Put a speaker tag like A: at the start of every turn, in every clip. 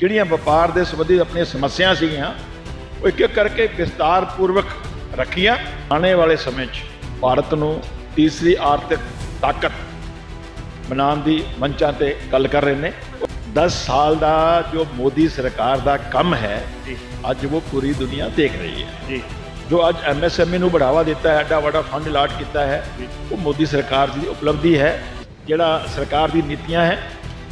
A: ਜਿਹੜੀਆਂ ਵਪਾਰ ਦੇ ਸੰਬੰਧੀ ਆਪਣੀਆਂ ਸਮੱਸਿਆ ਸੀਗੀਆਂ ਉਹ ਇੱਕ ਇੱਕ ਕਰਕੇ ਵਿਸਤਾਰ ਪੂਰਵਕ ਰੱਖੀਆਂ ਆਉਣੇ ਵਾਲੇ ਸਮੇਂ 'ਚ। ਭਾਰਤ ਨੂੰ ਤੀਸਰੀ ਆਰਥਿਕ ਤਾਕਤ ਬਣਾਉਣ ਦੀ ਮੰਚਾਂ ਤੇ ਗੱਲ ਕਰ ਰਹੇ ਨੇ। 10 ਸਾਲ ਦਾ ਜੋ ਮੋਦੀ ਸਰਕਾਰ ਦਾ ਕੰਮ ਹੈ ਅੱਜ ਉਹ ਪੂਰੀ ਦੁਨੀਆ ਦੇਖ ਰਹੀ ਹੈ।
B: ਜੀ।
A: ਜੋ ਅੱਜ ਐਮਐਸਐਮਈ ਨੂੰ ਬੜਾਵਾ ਦਿੱਤਾ ਹੈ ਐਡਾ ਵੱਡਾ ਫੰਡ ਲਾਟ ਕੀਤਾ ਹੈ ਉਹ ਮੋਦੀ ਸਰਕਾਰ ਦੀ ਉਪਲਬਧੀ ਹੈ ਜਿਹੜਾ ਸਰਕਾਰ ਦੀ ਨੀਤੀਆਂ ਹੈ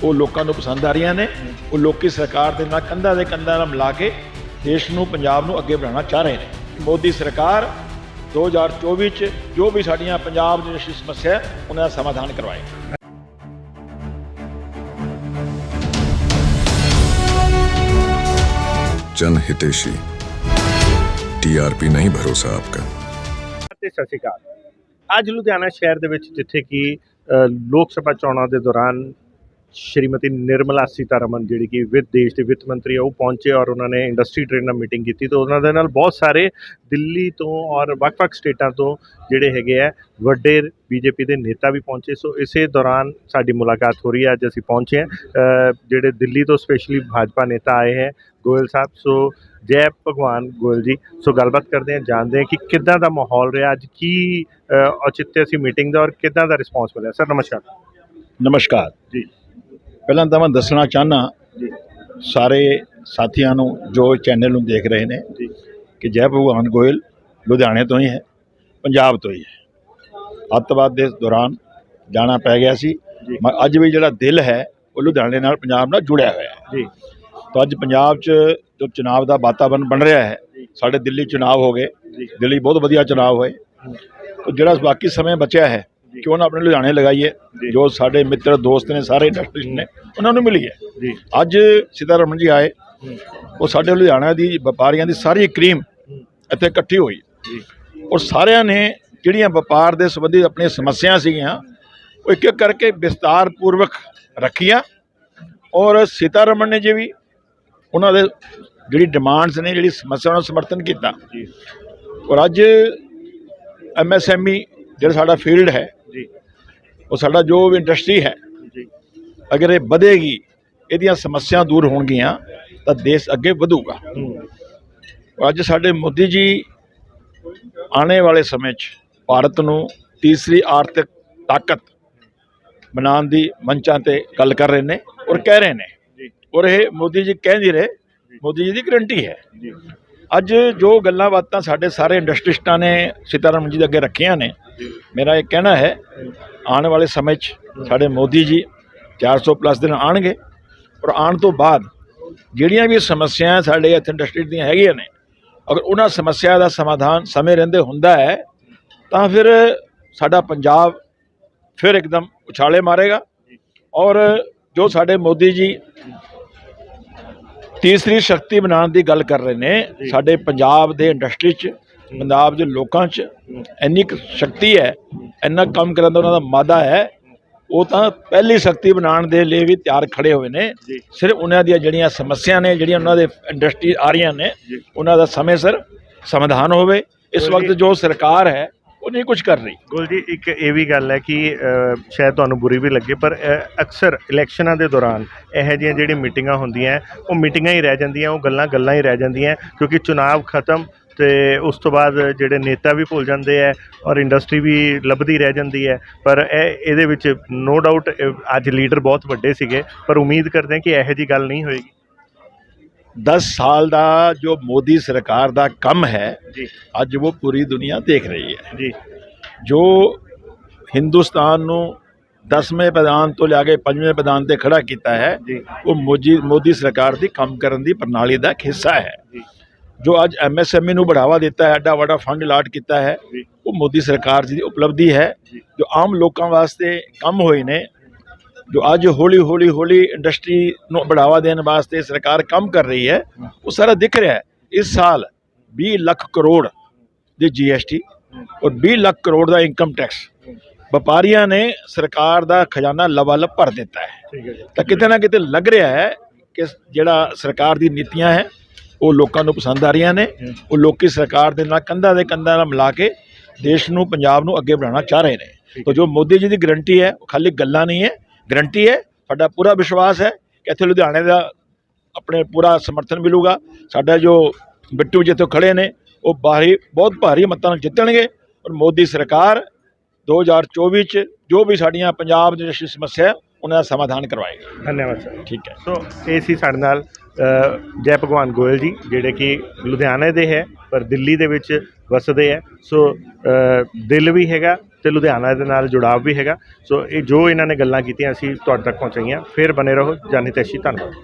A: ਉਹ ਲੋਕਾਂ ਨੂੰ ਪਸੰਦ ਆ ਰਹੀਆਂ ਨੇ ਉਹ ਲੋਕੀ ਸਰਕਾਰ ਦੇ ਨਾਲ ਕੰਧਾਂ ਦੇ ਕੰਧਾਂ ਨਾਲ ਮਿਲਾ ਕੇ ਦੇਸ਼ ਨੂੰ ਪੰਜਾਬ ਨੂੰ ਅੱਗੇ ਵਧਾਉਣਾ ਚਾਹ ਰਹੇ ਨੇ ਮੋਦੀ ਸਰਕਾਰ 2024 ਚ ਜੋ ਵੀ ਸਾਡੀਆਂ ਪੰਜਾਬ ਦੀ ਜਿਹੜੀ ਸਮੱਸਿਆ ਹੈ, ਉਹਨਾਂ ਦਾ ਸਮਾਧਾਨ ਕਰਵਾਏਗੀ
C: जन हितेशी टीआरपी नहीं भरोसा आपका
B: ਤੇ ਸਤਿ ਸ਼੍ਰੀ ਅਕਾਲ ਅੱਜ ਲੁਧਿਆਣਾ ਸ਼ਹਿਰ ਦੇ ਵਿੱਚ ਜਿੱਥੇ ਕਿ ਅ, ਲੋਕ ਸਭਾ ਚੋਣਾਂ ਦੇ ਦੌਰਾਨ ਸ਼੍ਰੀਮਤੀ ਨਿਰਮਲਾ ਸੀਤਾਰਮਨ ਜਿਹੜੀ ਕਿ ਵਿੱਤ ਦੇਸ਼ ਦੇ ਵਿੱਤ ਮੰਤਰੀ ਆ ਉਹ ਪਹੁੰਚੇ ਔਰ ਉਹਨਾਂ ਨੇ ਇੰਡਸਟਰੀ ਟ੍ਰੇਡ ਨਾਲ ਮੀਟਿੰਗ ਕੀਤੀ। ਤੇ ਉਹਨਾਂ ਦੇ ਨਾਲ ਬਹੁਤ ਸਾਰੇ ਦਿੱਲੀ ਤੋਂ ਔਰ ਵੱਖ-ਵੱਖ ਸਟੇਟਾਂ ਤੋਂ ਜਿਹੜੇ ਹੈਗੇ ਆ ਵੱਡੇ ਬੀਜੇਪੀ ਦੇ ਨੇਤਾ ਵੀ ਪਹੁੰਚੇ। ਸੋ ਇਸੇ ਦੌਰਾਨ ਸਾਡੀ ਮੁਲਾਕਾਤ ਹੋ ਰਹੀ ਹੈ ਅੱਜ ਅਸੀਂ ਪਹੁੰਚੇ ਹਾਂ। ਜਿਹੜੇ ਦਿੱਲੀ ਤੋਂ ਸਪੈਸ਼ਲੀ ਭਾਜਪਾ ਨੇਤਾ ਆਏ ਹੈ ਗੋਇਲ ਸਾਹਿਬ। ਸੋ ਜੈ ਭਗਵਾਨ ਗੋਇਲ ਜੀ। ਸੋ ਗੱਲਬਾਤ ਕਰਦੇ ਹਾਂ ਜਾਣਦੇ ਹਾਂ ਕਿ ਕਿੱਦਾਂ ਦਾ ਮਾਹੌਲ ਰਿਹਾ ਅੱਜ ਕੀ ਅ, ਔਚਿੱਤਿਆ ਸੀ ਮੀਟਿੰਗ ਦਾ ਔਰ ਕਿੱਦਾਂ ਦਾ ਰਿਸਪੌਂਸ ਮਿਲਿਆ। ਸਰ ਨਮਸਕਾਰ।
A: ਨਮਸਕਾਰ।
B: ਜੀ।
A: ਪਹਿਲਾਂ ਤਾਂ ਮੈਂ ਦੱਸਣਾ ਚਾਹਨਾ ਸਾਰੇ ਸਾਥੀਆਂ ਨੂੰ ਜੋ ਚੈਨਲ ਨੂੰ ਦੇਖ ਰਹੇ ਨੇ ਕਿ ਜੈ ਭਗਵਾਨ ਗੋਇਲ ਲੁਧਿਆਣੇ ਤੋਂ ਹੀ ਹੈ ਪੰਜਾਬ ਤੋਂ ਹੀ ਹੈ। ਅੱਤਵਾਦ ਦੇ ਦੌਰਾਨ ਜਾਣਾ ਪੈ ਗਿਆ ਸੀ। ਅੱਜ ਵੀ ਜਿਹੜਾ ਦਿਲ ਹੈ ਉਹ ਲੁਧਿਆਣੇ ਨਾਲ ਪੰਜਾਬ ਨਾਲ ਜੁੜਿਆ ਹੋਇਆ ਹੈ।
B: ਜੀ।
A: ਤਾਂ ਅੱਜ ਪੰਜਾਬ 'ਚ ਜੋ ਚੁਣਾਵ ਦਾ ਵਾਤਾਵਰਣ ਬਣ ਰਿਹਾ ਹੈ। ਸਾਡੇ ਦਿੱਲੀ ਚੁਣਾਵ ਹੋ ਗਏ। ਦਿੱਲੀ ਬਹੁਤ ਵਧੀਆ ਚੁਣਾਵ ਹੋਏ। ਜਿਹੜਾ ਬਾਕੀ ਸਮੇਂ ਬਚਿਆ ਹੈ। ਕਿਉਂ ਨਾ ਆਪਣੇ ਲੁਧਿਆਣੇ ਲਗਾਈਏ
B: ਜੀ।
A: ਸਾਡੇ ਮਿੱਤਰ ਦੋਸਤ ਨੇ ਸਾਰੇ ਇੰਡਸਟਰੀਜ਼ ਨੇ ਉਹਨਾਂ ਨੂੰ ਮਿਲੀਏ।
B: ਜੀ।
A: ਅੱਜ ਸੀਤਾਰਮਨ ਜੀ ਆਏ ਉਹ ਸਾਡੇ ਲੁਧਿਆਣਾ ਦੀ ਵਪਾਰੀਆਂ ਦੀ ਸਾਰੀ ਕਰੀਮ ਇੱਥੇ ਇਕੱਠੀ ਹੋਈ।
B: ਜੀ।
A: ਔਰ ਸਾਰਿਆਂ ਨੇ ਜਿਹੜੀਆਂ ਵਪਾਰ ਦੇ ਸੰਬੰਧੀ ਆਪਣੀਆਂ ਸਮੱਸਿਆ ਸੀਗੀਆਂ ਉਹ ਇੱਕ ਇੱਕ ਕਰਕੇ ਵਿਸਤਾਰ ਪੂਰਵਕ ਰੱਖੀਆਂ। ਔਰ ਸੀਤਾਰਮਨ ਨੇ ਜੀ ਵੀ ਉਹਨਾਂ ਦੇ ਜਿਹੜੀ ਡਿਮਾਂਡਸ ਨੇ ਜਿਹੜੀ ਸਮੱਸਿਆ ਨੂੰ ਸਮਰਥਨ ਕੀਤਾ। ਔਰ ਅੱਜ ਐਮਐਸਐਮਈ ਜਿਹੜਾ ਸਾਡਾ ਫੀਲਡ ਹੈ ਉਹ ਸਾਡਾ ਜੋ ਵੀ ਇੰਡਸਟਰੀ ਹੈ
B: ਜੀ।
A: ਅਗਰ ਇਹ ਵਧੇਗੀ ਇਹਦੀਆਂ ਸਮੱਸਿਆ ਦੂਰ ਹੋਣਗੀਆਂ ਤਾਂ ਦੇਸ਼ ਅੱਗੇ ਵਧੂਗਾ। ਅੱਜ ਸਾਡੇ ਮੋਦੀ ਜੀ ਆਉਣੇ ਵਾਲੇ ਸਮੇਂ 'ਚ ਭਾਰਤ ਨੂੰ ਤੀਸਰੀ ਆਰਥਿਕ ਤਾਕਤ ਬਣਾਉਣ ਦੀ ਮੰਚਾਂ ਤੇ ਗੱਲ ਕਰ ਰਹੇ ਨੇ ਔਰ ਕਹਿ ਰਹੇ ਨੇ। ਔਰ ਇਹ ਮੋਦੀ ਜੀ ਕਹਿ ਨਹੀਂ ਰਹੇ ਮੋਦੀ ਜੀ ਦੀ ਗਰੰਟੀ ਹੈ। ਅੱਜ ਜੋ ਗੱਲਾਂ ਬਾਤਾਂ ਸਾਡੇ ਸਾਰੇ ਇੰਡਸਟਰੀਸਟਾਂ ਨੇ ਸੀਤਾਰਮਨ ਜੀ ਦੇ ਅੱਗੇ ਰੱਖੀਆਂ ਨੇ ਮੇਰਾ ਇਹ ਕਹਿਣਾ ਹੈ ਆਉਣ ਵਾਲੇ ਸਮੇਂ 'ਚ ਸਾਡੇ ਮੋਦੀ ਜੀ 400 ਪਲੱਸ ਦਿਨ ਆਣਗੇ ਔਰ ਆਉਣ ਤੋਂ ਬਾਅਦ ਜਿਹੜੀਆਂ ਵੀ ਸਮੱਸਿਆਵਾਂ ਸਾਡੇ ਇੱਥੇ ਇੰਡਸਟਰੀ ਦੀਆਂ ਹੈਗੀਆਂ ਨੇ, ਅਗਰ ਉਹਨਾਂ ਸਮੱਸਿਆ ਦਾ ਸਮਾਧਾਨ ਸਮੇਂ ਰਹਿੰਦੇ ਹੁੰਦਾ ਹੈ, ਤਾਂ ਫਿਰ ਸਾਡਾ ਪੰਜਾਬ ਫਿਰ ਇੱਕਦਮ ਉਛਾਲੇ ਮਾਰੇਗਾ ਔਰ ਜੋ ਸਾਡੇ ਮੋਦੀ ਜੀ ਤੀਸਰੀ ਸ਼ਕਤੀ ਬਣਾਉਣ ਦੀ ਗੱਲ ਕਰ ਰਹੇ ਨੇ, ਸਾਡੇ ਪੰਜਾਬ ਦੇ ਇੰਡਸਟਰੀ 'ਚ ਪੰਜਾਬ ਦੇ ਲੋਕਾਂ 'ਚ ਇੰਨੀ ਕੁ ਸ਼ਕਤੀ ਹੈ ਇੰਨਾ ਕੰਮ ਕਰਨ ਦਾ ਉਹਨਾਂ ਦਾ ਮਾਦਾ ਹੈ ਉਹ ਤਾਂ ਪਹਿਲੀ ਸ਼ਕਤੀ ਬਣਾਉਣ ਦੇ ਲਈ ਵੀ ਤਿਆਰ ਖੜੇ ਹੋਏ ਨੇ। ਸਿਰਫ ਉਹਨਾਂ ਦੀਆਂ ਜਿਹੜੀਆਂ ਸਮੱਸਿਆ ਨੇ ਜਿਹੜੀਆਂ ਉਹਨਾਂ ਦੇ ਇੰਡਸਟਰੀ ਆ ਰਹੀਆਂ ਨੇ। ਉਹਨਾਂ ਦਾ ਸਮੇਂ ਸਿਰ ਸਮਾਧਾਨ ਹੋਵੇ ਇਸ ਵਕਤ ਜੋ ਸਰਕਾਰ ਹੈ ਉਹ ਨਹੀਂ ਕੁਝ ਕਰ ਰਹੀ
B: ਗੁਲ ਜੀ ਇੱਕ ਇਹ ਵੀ ਗੱਲ ਹੈ ਕਿ ਸ਼ਾਇਦ ਤੁਹਾਨੂੰ ਬੁਰੀ ਵੀ ਲੱਗੇ ਪਰ ਅਕਸਰ ਇਲੈਕਸ਼ਨਾਂ ਦੇ ਦੌਰਾਨ ਇਹੋ ਜਿਹੀਆਂ ਜਿਹੜੀ ਮੀਟਿੰਗਾਂ ਹੁੰਦੀਆਂ ਉਹ ਮੀਟਿੰਗਾਂ ਹੀ ਰਹਿ ਜਾਂਦੀਆਂ ਉਹ ਗੱਲਾਂ ਗੱਲਾਂ ਹੀ ਰਹਿ ਜਾਂਦੀਆਂ ਕਿਉਂਕਿ ਚੁਣਾਵ ਖਤਮ ਤੇ ਉਸ ਤੋਂ ਬਾਅਦ ਜਿਹੜੇ ਨੇਤਾ ਵੀ ਭੁੱਲ ਜਾਂਦੇ ਆ ਔਰ ਇੰਡਸਟਰੀ ਵੀ ਲੱਭਦੀ ਰਹਿ ਜਾਂਦੀ ਹੈ ਪਰ ਇਹ ਇਹਦੇ ਵਿੱਚ ਨੋ ਡਾਊਟ ਅੱਜ ਲੀਡਰ ਬਹੁਤ ਵੱਡੇ ਸੀਗੇ ਪਰ ਉਮੀਦ ਕਰਦੇ ਹਾਂ ਕਿ ਇਹੋ ਜਿਹੀ ਗੱਲ ਨਹੀਂ ਹੋਏਗੀ।
A: 10 ਸਾਲ ਦਾ ਜੋ ਮੋਦੀ ਸਰਕਾਰ ਦਾ ਕੰਮ ਹੈ
B: ਜੀ।
A: ਅੱਜ ਉਹ ਪੂਰੀ ਦੁਨੀਆ ਦੇਖ ਰਹੀ ਹੈ।
B: ਜੀ।
A: ਜੋ ਹਿੰਦੁਸਤਾਨ ਨੂੰ 10ਵੇਂ ਪ੍ਰਧਾਨ ਤੋਂ ਲਿਆ ਕੇ 5ਵੇਂ ਪ੍ਰਧਾਨ ਤੇ ਖੜਾ ਕੀਤਾ ਹੈ
B: ਜੀ।
A: ਉਹ ਮੋਦੀ ਮੋਦੀ ਸਰਕਾਰ ਦੀ ਕੰਮ ਕਰਨ ਦੀ ਪ੍ਰਣਾਲੀ ਦਾ ਇੱਕ ਹਿੱਸਾ ਹੈ।
B: ਜੀ
A: ਜੋ ਅੱਜ ਐਮਐਸਐਮਈ ਨੂੰ ਬੜਾਵਾ ਦਿੱਤਾ ਹੈ ਐਡਾ ਵੱਡਾ ਫੰਡ ਲਾਟ ਕੀਤਾ ਹੈ
B: ਜੀ।
A: ਉਹ ਮੋਦੀ ਸਰਕਾਰ ਦੀ ਉਪਲਬਧੀ ਹੈ
B: ਜੀ।
A: ਜੋ ਆਮ ਲੋਕਾਂ ਵਾਸਤੇ ਕੰਮ ਹੋਏ ਨੇ ਜੋ ਅੱਜ ਹੌਲੀ ਹੌਲੀ ਹੌਲੀ ਇੰਡਸਟਰੀ ਨੂੰ ਬੜਾਵਾ ਦੇਣ ਵਾਸਤੇ ਸਰਕਾਰ ਕੰਮ ਕਰ ਰਹੀ ਹੈ ਉਹ ਸਾਰਾ ਦਿਖ ਰਿਹਾ ਹੈ। ਇਸ ਸਾਲ 20 ਲੱਖ ਕਰੋੜ ਦੀ ਜੀਐਸਟੀ ਔਰ 20 ਲੱਖ ਕਰੋੜ ਦਾ ਇਨਕਮ ਟੈਕਸ ਵਪਾਰੀਆਂ ਨੇ ਸਰਕਾਰ ਦਾ ਖਜ਼ਾਨਾ ਲਵਾਲਬ ਭਰ ਦਿੱਤਾ ਹੈ
B: ਜੀ।
A: ਤਾਂ ਕਿਤੇ ਨਾ ਕਿਤੇ ਲੱਗ ਰਿਹਾ ਹੈ ਕਿ ਜਿਹੜਾ ਸਰਕਾਰ ਦੀ ਨੀਤੀਆਂ ਹੈ ਉਹ ਲੋਕਾਂ ਨੂੰ ਪਸੰਦ ਆ ਰਹੀਆਂ ਨੇ। ਉਹ ਲੋਕੀ ਸਰਕਾਰ ਦੇ ਨਾਲ ਕੰਧਾਂ ਦੇ ਕੰਧਾਂ ਨਾਲ ਮਿਲਾ ਕੇ ਦੇਸ਼ ਨੂੰ ਪੰਜਾਬ ਨੂੰ ਅੱਗੇ ਵਧਾਉਣਾ ਚਾਹ ਰਹੇ ਨੇ। ਤਾਂ ਜੋ ਮੋਦੀ ਜੀ ਦੀ ਗਰੰਟੀ ਹੈ ਉਹ ਖਾਲੀ ਗੱਲਾਂ ਨਹੀਂ ਹੈ। ਗਰੰਟੀ ਹੈ ਸਾਡਾ ਪੂਰਾ ਵਿਸ਼ਵਾਸ ਹੈ ਕਿ ਇੱਥੇ ਲੁਧਿਆਣੇ ਦਾ ਆਪਣੇ ਪੂਰਾ ਸਮਰਥਨ ਮਿਲੂਗਾ। ਸਾਡਾ ਜੋ ਬਿੱਟੂ ਜਿੱਥੇ ਖੜੇ ਨੇ ਉਹ ਭਾਰੀ ਬਹੁਤ ਭਾਰੀ ਮਤਾਂ ਨਾਲ ਜਿੱਤਣਗੇ। ਔਰ ਮੋਦੀ ਸਰਕਾਰ 2024 ਚ ਜੋ ਵੀ ਸਾਡੀਆਂ ਪੰਜਾਬ ਦੀ ਸਮੱਸਿਆ ਉਹਨਾਂ ਦਾ ਸਮਾਧਾਨ ਕਰਵਾਏਗੀ।
B: ਧੰਨਵਾਦ ਸਰ।
A: ਠੀਕ ਹੈ।
B: ਸੋ ਇਹ ਸੀ ਸਾਡੇ ਨਾਲ ਜੈ ਭਗਵਾਨ ਗੋਇਲ ਜੀ, ਜਿਹੜੇ ਕਿ ਲੁਧਿਆਣੇ ਦੇ ਹੈ, ਪਰ ਦਿੱਲੀ ਦੇ ਵਿੱਚ ਵਸਦੇ ਹੈ। ਸੋ ਦਿਲ ਵੀ ਹੈਗਾ ਤੇ ਲੁਧਿਆਣਾ ਦੇ ਨਾਲ ਜੁੜਾਵ ਵੀ ਹੈਗਾ। ਸੋ ਇਹ ਜੋ ਇਹਨਾਂ ਨੇ ਗੱਲਾਂ ਕੀਤੀਆਂ, ਅਸੀਂ ਤੁਹਾਡੇ ਤੱਕ ਪਹੁੰਚਾਈਆਂ। ਫਿਰ ਬਨੇ ਰਹੋ। ਜਾਨੀ ਤੈਸ਼ੀ ਧੰਨਵਾਦ।